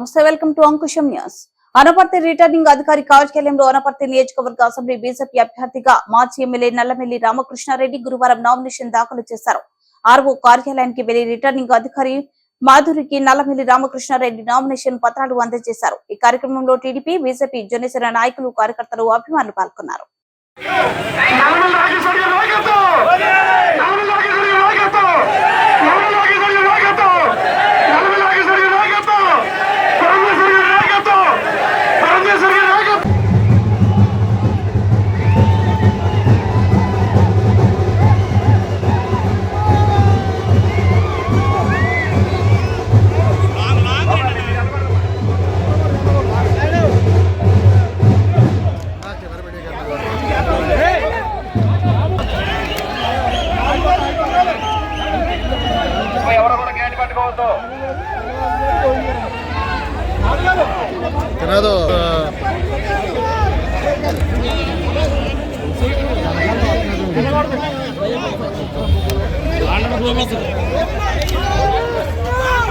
నమస్తే welcome to Ankusham news. Anaparthi returning అధికారి కార్యాలయంలో అనపర్తి నియోజకవర్గ అసెంబ్లీ బీజేపీ అభ్యర్థిగా మాజీ ఎమ్మెల్యే నల్లమెల్లి రామకృష్ణారెడ్డి గురువారం నామినేషన్ దాఖలు చేశారు. ఆర్వో కార్యాలయానికి వెళ్ళి రిటర్నింగ్ అధికారి మాధురికి నల్లమెల్లి రామకృష్ణారెడ్డి నామినేషన్ పత్రాలు అందజేశారు. ఈ కార్యక్రమంలో టీడీపీ బీజేపీ జనసేన నాయకులు కార్యకర్తలు అభిమానులు పాల్గొన్నారు.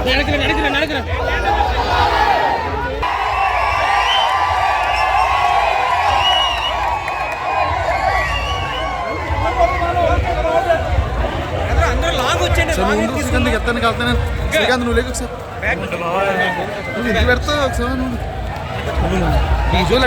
గేట్ పట్టుకోవద్దు తినదు సో నువ్వు ఉండు శ్రీకాంత్ ఎత్తాను కాలుతాను శ్రీకాంత్ నువ్వు లేకు ఒకసారి. నువ్వు ఇది పెడతావు ఒకసారి నువ్వు. నీ జోలు